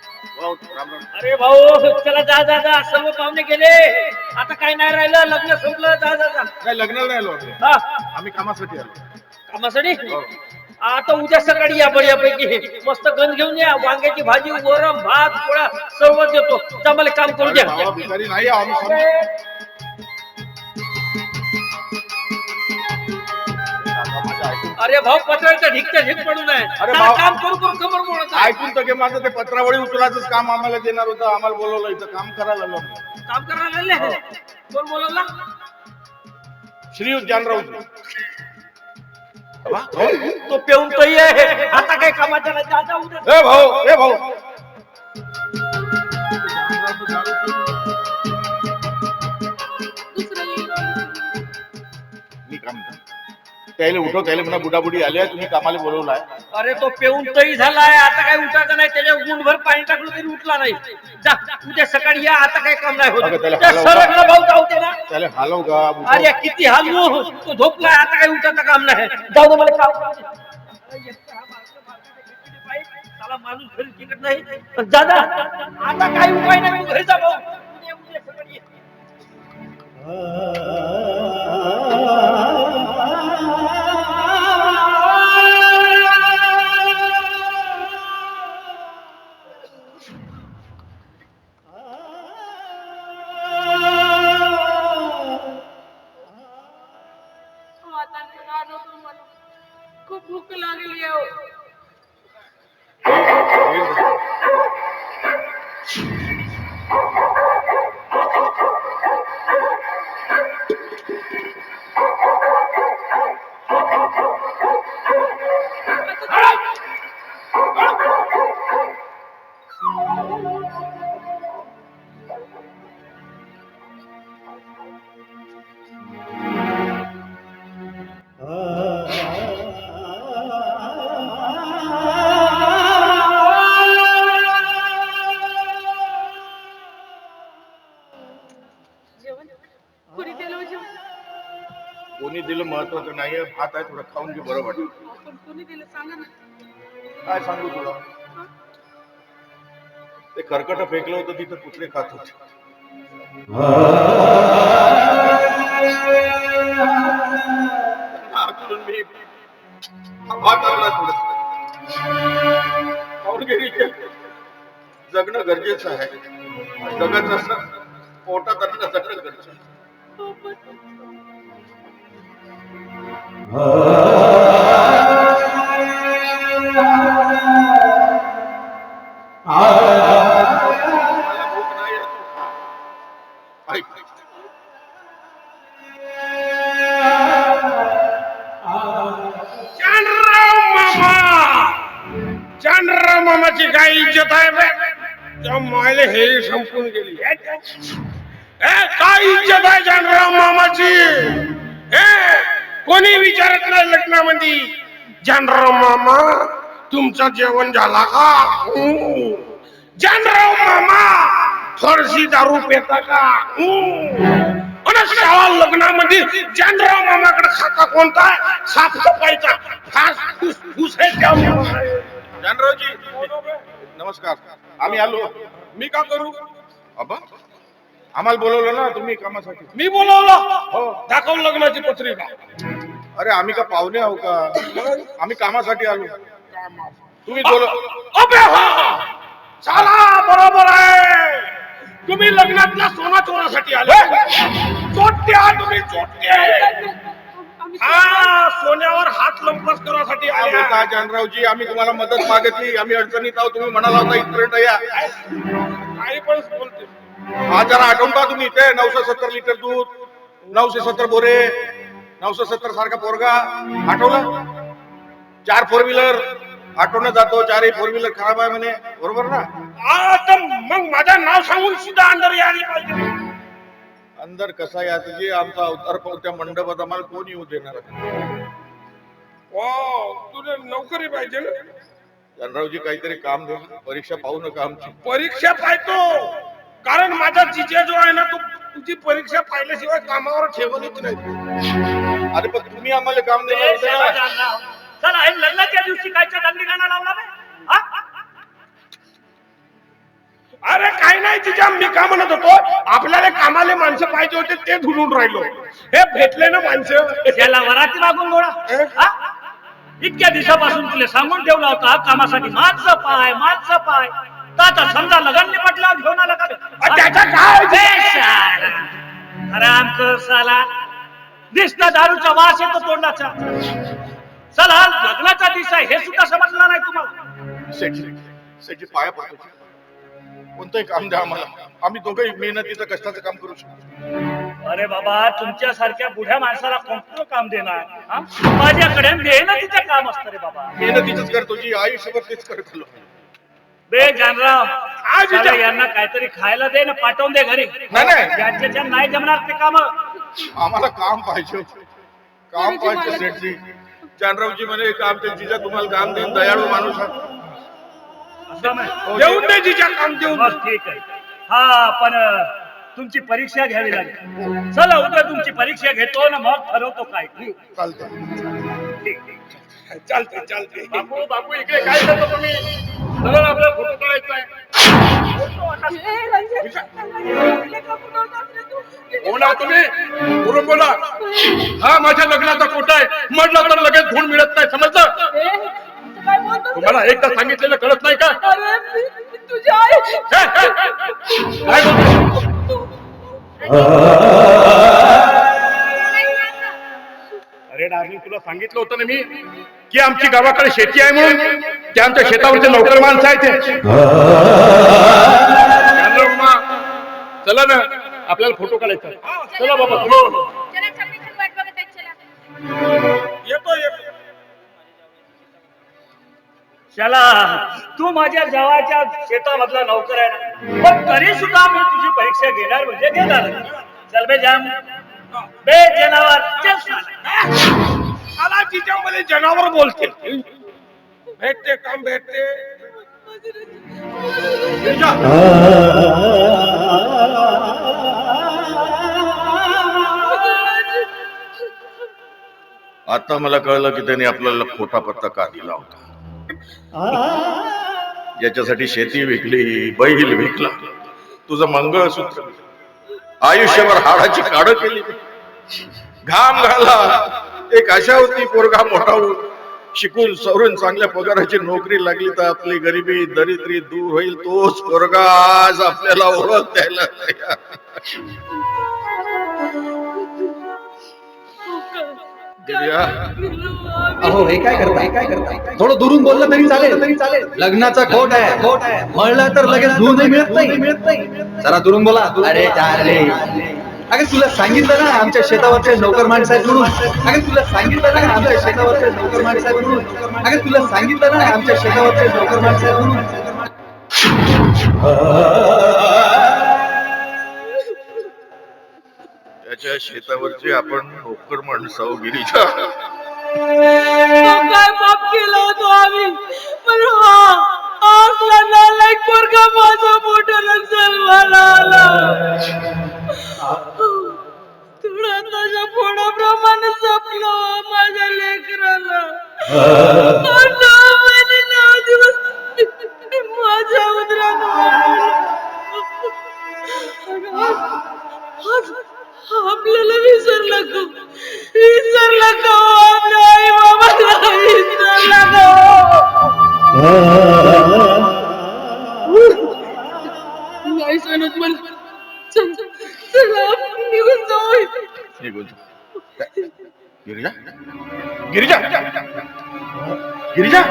अरे भाऊ चला जा जा जा. सर्व पाहुणे गेले. आता काय नाही राहिलं लग्न संपलं. जा जा जा. काय लग्नाला नाही आम्ही कामासाठी आलो. कामासाठी? हो. आता उद्या सकाळी या बढियापैकी मस्त गंज घेऊन या. वांग्याची भाजी वरम भात पोळा सर्व देतो. जा मला काम करू द्या. नाही अरे भाऊ पत्राचा ढिकच्या ढिक पडून आहे अरे भाऊ- काम करू करू आहे. ऐकून तर घे माझं ते पत्रावळी उचलायचंच काम आम्हाला देणार होतं. आम्हाला बोलवलं इथं. काम करायला आलो काम करायला लागले? कोण बोलवला? श्री जानराव तो पेऊन तो ये. आता काय कामाच्या नाही जा, जा उद्या. ए भाऊ ए भाऊ. मी काम करतो. त्याला उठव त्याला म्हणा बुडाबुडी आल्या तुम्ही कामाला बोलवलाय. अरे तो पेऊन तही झालाय आता काय उठायचं नाही त्याच्या गुंडभर पाणी टाकलं तरी उठला नाही. जा उद्या सकाळी या आता काय काम नाही अगं, होत त्याला त्या हलवता. सरकला भाऊ जाऊ दे ना. त्याला हलव का? अरे किती हलवू? तो झोपलाय आता काही उठायचं काम नाही. जाऊ दे मला काम. करू दे. अरे, एकटा हा माणूस माणसाचा किती पाय, साला माणूस घरी टिकत नाही. जा. आता काही उपाय नाही घरी जा भाऊ. महत्वाचं नाहीये भात आहे थोडं खाऊन घे बरं वाटेल. काय सांगू तुला? ते कर्कट फेकलं होतं तिथं कुत्रे खात होते? मी भात आणला थोडं. जगणं गरजेचं आहे. जगत असं पोटात असणं जगणं गरजेचं मामाची काय इज्जत आहे बे? त्या मायले हे संपून गेली ए, काय इज्जत आहे चांडराव मामाची ए कोणी विचारत नाही लग्नामध्ये? जानराव मामा तुमचं जेवण झाला का. जानराव मामा थोडीशी दारू पेता का? शाळा लग्नामध्ये जानराव मामाकडे खाता कोणता? साफसफाईचा. फास फुसफुस. जानरावजी नमस्कार. आम्ही आलो. मी का करू? अबा आम्हाला बोलवलं ना तुम्ही कामासाठी. मी बोलवलं? हो. दाखव लग्नाची पत्रिका. अरे आम्ही का पाहुणे आहो का? आम्ही कामासाठी आलो. तुम्ही हा! चला बरोबर आहे. तुम्ही लग्नातल्या सोना चोरासाठी आले. चोट्या तुम्ही चोट्या. हा सोन्यावर हात लंपस काय बोलता आल्या जानरावजी आम्ही तुम्हाला मदत मागितली आम्ही अडचणीत आहोत तुम्ही म्हणाला होता इथपर्यंत या. काही पण बोलते. हा जरा आठवून पहा तुम्ही इथे नऊशे सत्तर लिटर दूध नऊशे सत्तर बोरे. नऊशे सत्तर सारखा पोरगा आठवलं? चार फोर व्हीलर आठवणं जातो चारही फोर व्हीलर खराब आहे म्हणे. बरोबर ना? आता मग माझं नाव सांगून सुद्धा अंदर यायला पाहिजे. अंदर कसा या तुझी आमचा अवतार पाहू त्या मंडपात आम्हाला कोण येऊ देणार? तुला नोकरी पाहिजे ना? जानरावजी काहीतरी काम द्या परीक्षा पाहू नका आमची. परीक्षा पाहतो. कारण माझा जिजे जो आहे ना तो तुझी परीक्षा पाहिल्याशिवाय कामावर ठेवलीच नाही. अरे पण तुम्ही आम्हाला काम ए, नाही चला हे लग्नाच्या दिवशी कायच्या दंडी गाणं लावला बे? हा? अरे काही नाही तिच्या मी का म्हणत होतो आपल्याला कामाले माणसं पाहिजे होते ते धुलून राहिलो हे भेटले ना माणसं त्याला वराती मागून गोळा हा? इतक्या दिवसापासून तुला सांगून ठेवला होता कामासाठी माणसं पाय माणसं पाय तर आता समजा लग्न निपटल्यावर घेऊन आला का बे? अ, त्याचा काय बे साला. आराम कर साला दिसता दारूचा वास येतो तोंडाचा. चला लग्नाचा दिवस आहे हे सुद्धा समजला नाही तुम्हाला. पाया पडतो. कोणतंही काम द्या आम्हाला. आम्ही दोघंही मेहनतीचं कष्टाचं काम करू शकतो. अरे बाबा तुमच्या सारख्या बुढ्या माणसाला कोणतं काम देणार? हा? माझ्याकडे मेहनतीचं काम असतं रे बाबा. मेहनतीच करतो जी आयुष्यभर तेच करत आलो. बे जानराव आज यांना काहीतरी खायला दे ना पाठवून दे घरी. नाही, नाही. नाही जमणार ते काम. आम्हाला काम पाहिजे होतं. काम पाहिजे सेठजी. जानरावजी म्हणे काम ते जिजा तुम्हाला काम देईन दयाळू माणूस आहे. देऊन दे जिच्या काम देऊन बस ठीक आहे. हा पण तुमची परीक्षा घ्यावी लागेल. चला उद्या तुमची परीक्षा घेतो ना मग ठरवतो काय. ते. चालतं ठीक ठीक. चालते चालते बापू बापू इकडे काय करतो तुम्ही? चला ना, आपला फोटो काढायचा आहे? बोला तुम्ही? बरोबर बोला. हा माझ्या लग्नाचा कोटा आहे. म्हटलं तर लगेच गुण मिळत नाही समजलं? ए, तू काय बोलतोस? तुम्हाला एकदा सांगितलेलं कळत नाही का? अरे, मी- मी तुझी आई. हे, हे, हे. काय बोलतो अरे डार्लिंग तुला सांगितलं होतं ना मी की आमची गावाकडे शेती आहे म्हणून ते आमच्या शेतावरचे नोकर माणसं आहेत चला ना. आपल्याला फोटो काढायचा. चला बाबा हो. येतो येतो. चला तू माझ्या जवळच्या शेतामधला नोकर आहे ना. पण तरी सुद्धा मी तुझी परीक्षा घेणार म्हणजे घेणार. चल बे जाम. बे जनावर चल. साला. मला तिच्या मध्ये जनावर बोलते. भेटते काम भेटते. आता मला कळलं की त्यांनी आपल्याला खोटा पत्ता का दिला होता ज्याच्यासाठी शेती विकली बैल विकला तुझं मंगळसूत्र आयुष्यभर हाडाची काढ केली घाम घाला एक आशा होती पोरगा मोठा होऊन शिकून सवरून चांगल्या पगाराची नोकरी लागली तर आपली गरिबी दरिद्री दूर होईल तोच पोरगा आज आपल्याला ओळख द्यायला अहो हे काय करताय? काय करताय? थोडं दुरून बोललं तरी चालेल तरी चालेल. लग्नाचा खोट आहे. खोट आहे. म्हणलं तर लगेच धुवून मिळत नाही. मिळत नाही. जरा दुरून बोला. अरे रे अगं तुला सांगितलं ना आमच्या शेतावरचे नोकर माणसं आहेत म्हणून अगं तुला सांगितलं ना आमच्या शेतावरचे नोकर माणसं आहेत म्हणून अगं तुला सांगितलं ना आमच्या शेतावरचे नोकर माणसं आहेत म्हणून त्याच्या शेतावरची आपण नोकर माणसं आहो, गिरीजा तो काय पाप केलं होतं आम्ही? पण हा आपला नालायक पोरगा आपल्याला विसरलं का विसरलं का आपल्या आई बाबाला विसरलं का नाही सांगत मला चल चला आपण निघून जाऊ इथे. निघून गिरिजा गिरिजा गिरिजा गिरिजा